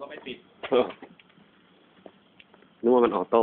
ก็ไม่ปิด นึกว่ามันออโต้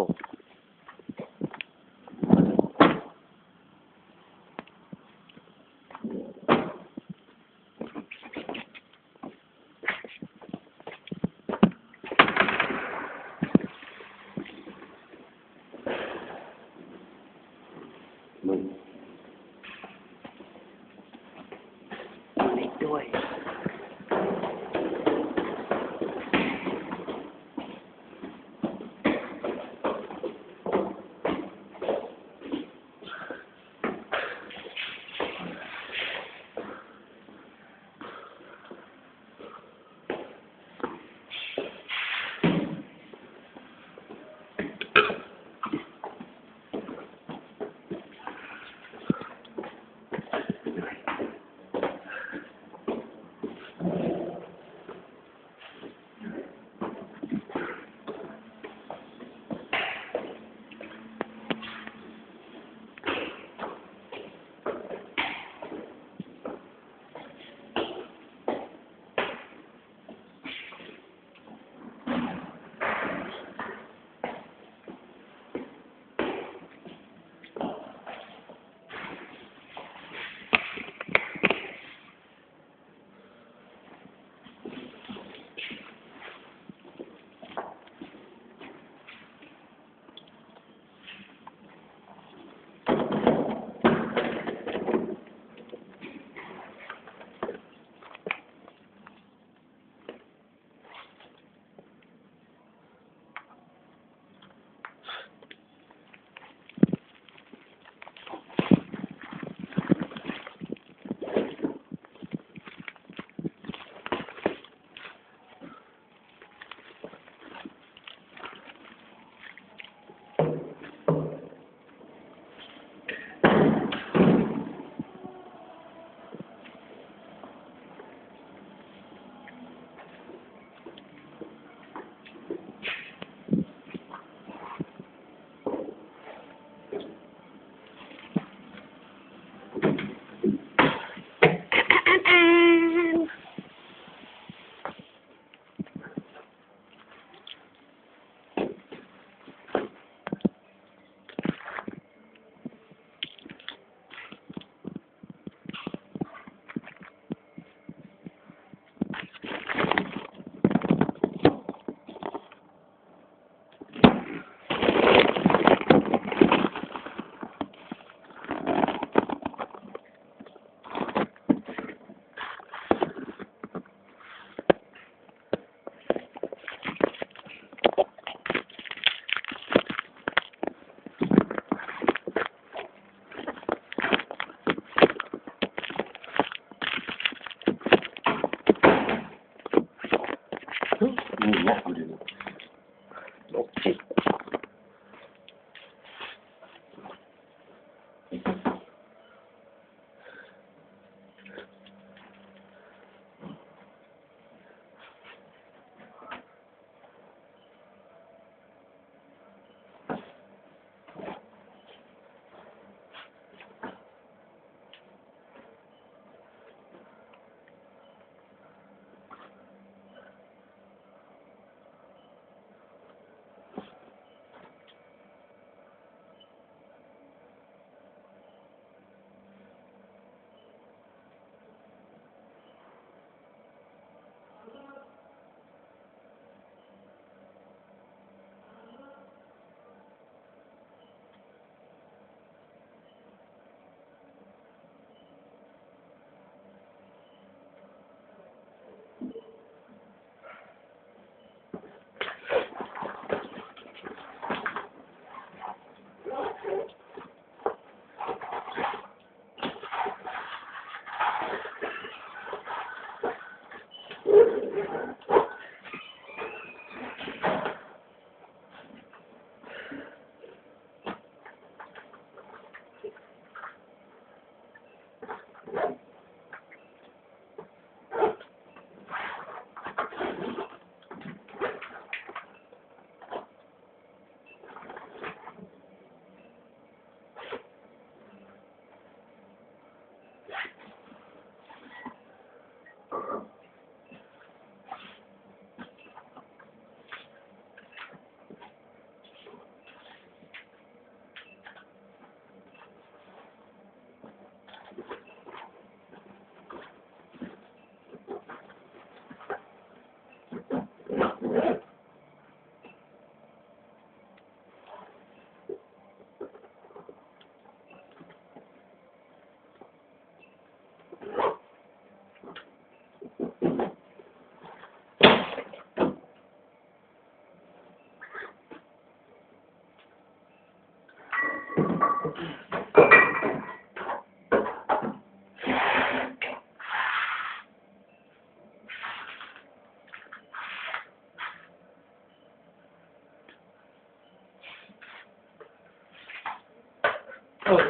เออ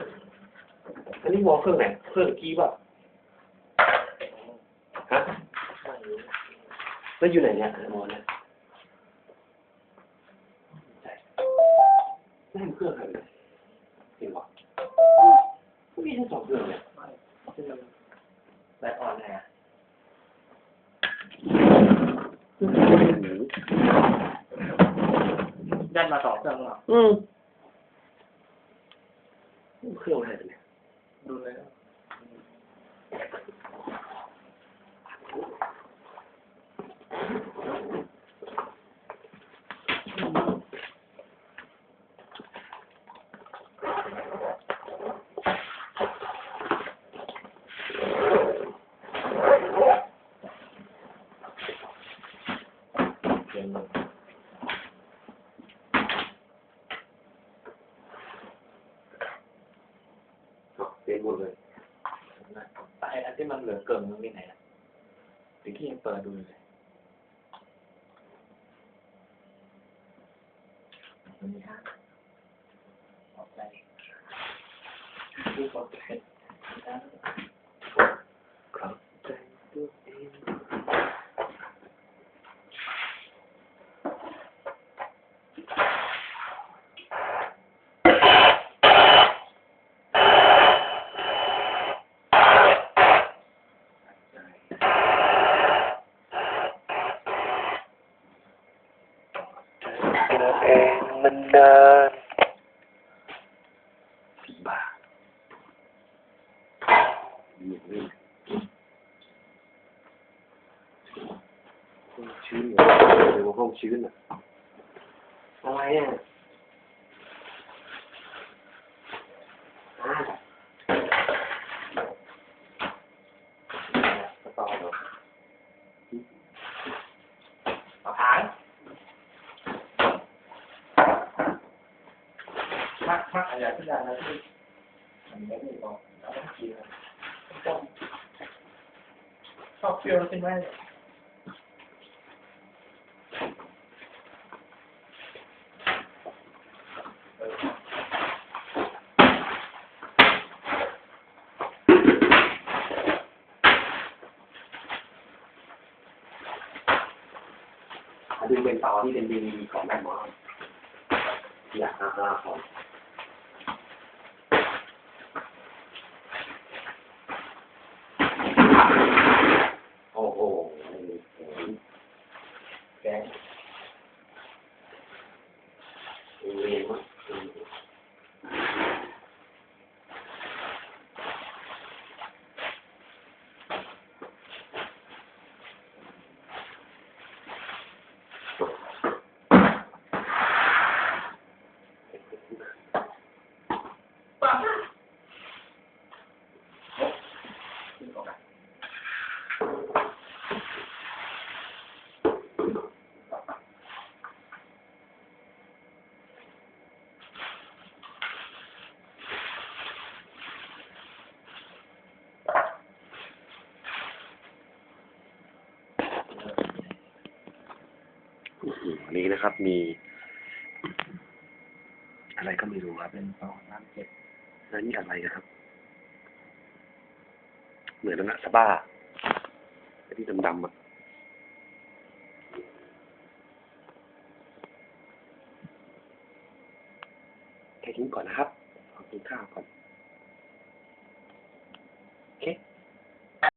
อันนี้วอลเครื่องไหนเครื่องกี้ป่ะฮะแล้วอยู่ไหนเนี่ยมอเนี่ย แบตอ่อนแอยันมาสองเครื่องหรออืมเครื่องอะไรเนี่ย ดูเลย บูรณ์เลยไออันที่มันเหลือเกินมันมีไหนอะตะกี้ยังเปิดดูเลยมันมีฮะออกใจดูออกใจ ครับใจตัวเอง ตัวเอง มันนานบ้าห้องชื้นเหรอเดี๋ยวห้องชื้นอะอะไรอะอ่ากระต่อเหรอ เอาหาง มักมักอะไรที่ได้นะที่มันไม่ได้บอกแล้วต้องกินนะต้องชอบเปรี้ยวใช่ไหมอันนี้เป็นต่อที่เป็นดีของแม่หมออยากห้าห้าของโอ้โหแกเรียนมั้งวั นนี้นะครับ มี อะไรก็ไม่รู้ครับเป็นสองน้ำเจ็ดแล้วนี่อะไรนะครับ เหมือนนะสบ้าไอ้ที่ดำๆอะแค่นี้ก่อนนะครับขอบคุณข้าวก่อน